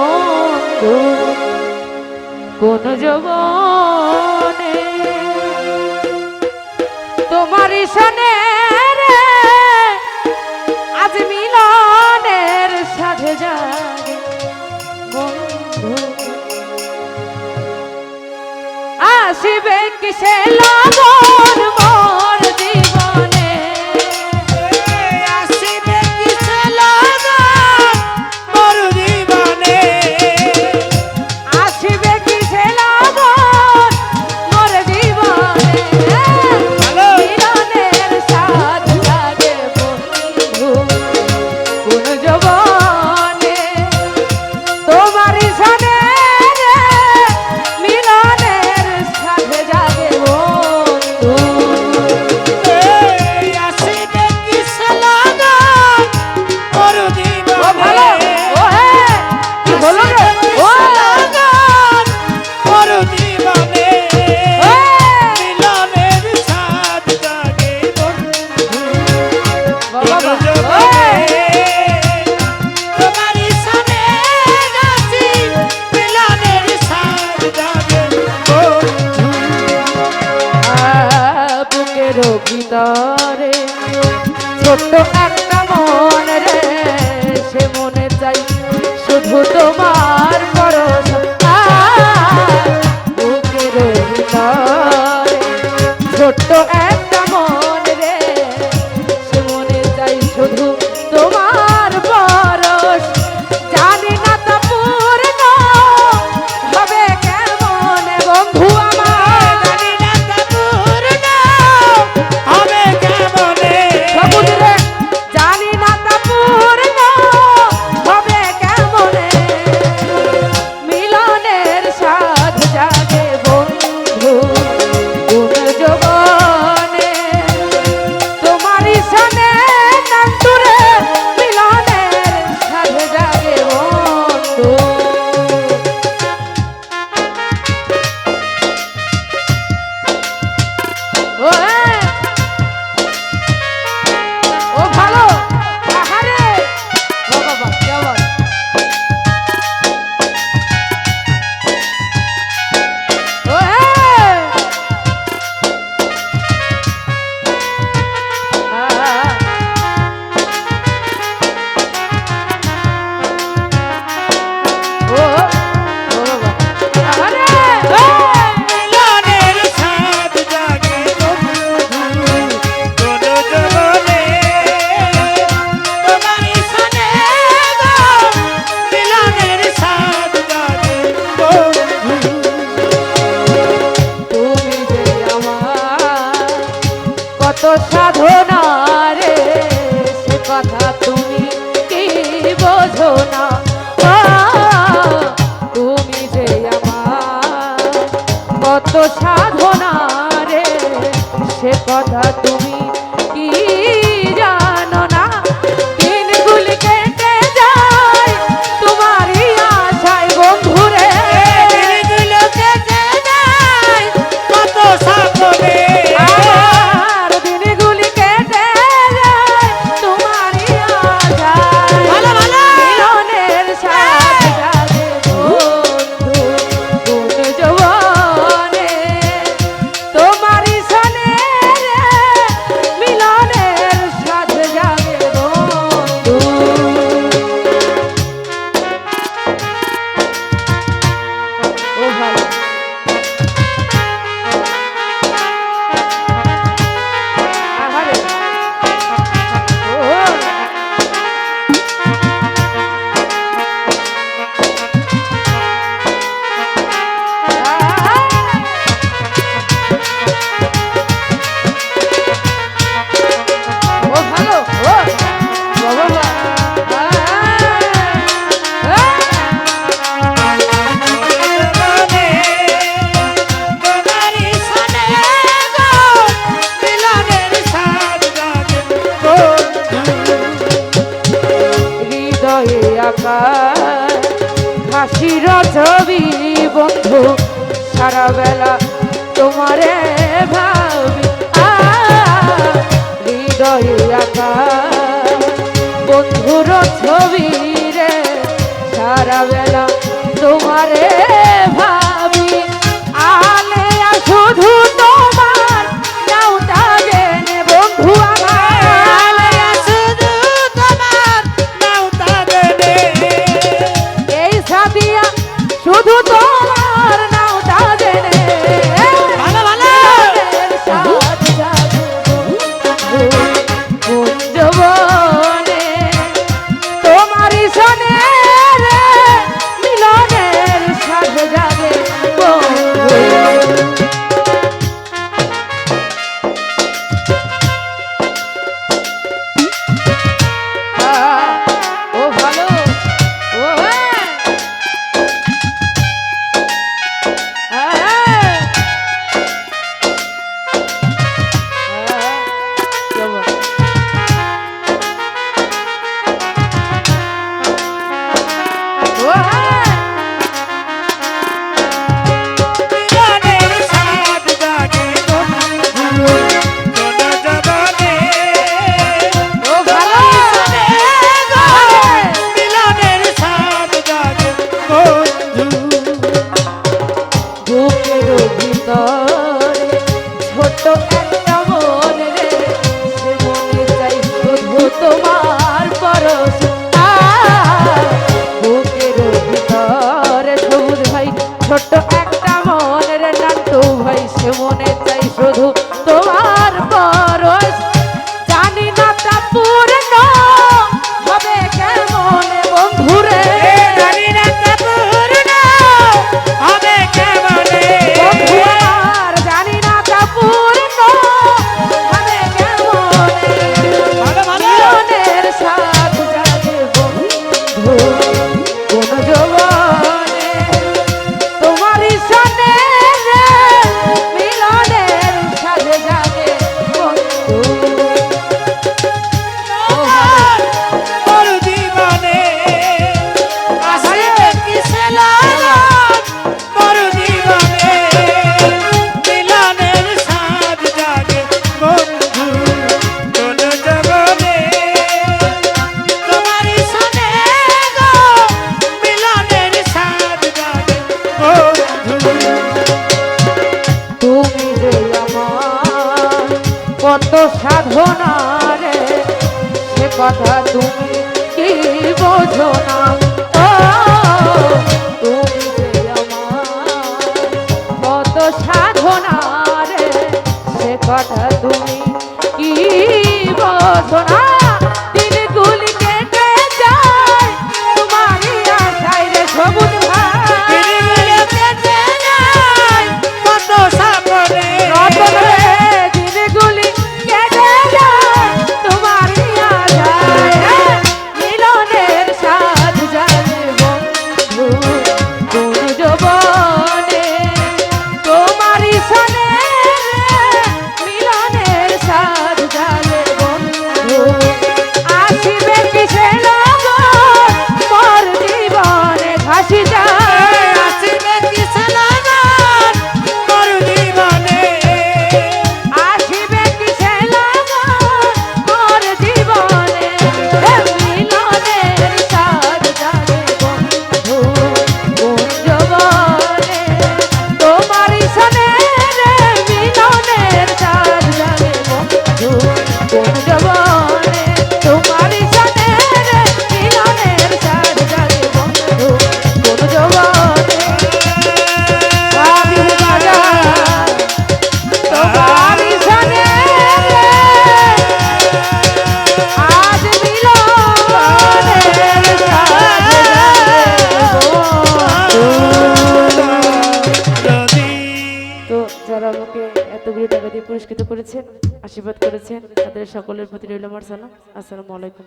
বন্ধু কোন যবনে তোমার সনে রে আজ মিলনের সাথে জাগে বন্ধু। আসিবে কিসে লাগো কত সাধনা রে? সে কথা তুমি কি বোঝো না? তুমি যে আমার কত সাধনা রে? সে কথা তুমি আঁকা বন্ধুর ছবি রে সারা বেলা তোমারে ভাবি। আলে শুধু কত সাধনা রে? সে কথা তুমি কি বোঝো না? কত রে? কথা তুমি কি বোঝো করেছেন আশীর্বাদ করেছেন। তাদের সকলের প্রতি রইল আমার সালাম। আসসালামু আলাইকুম।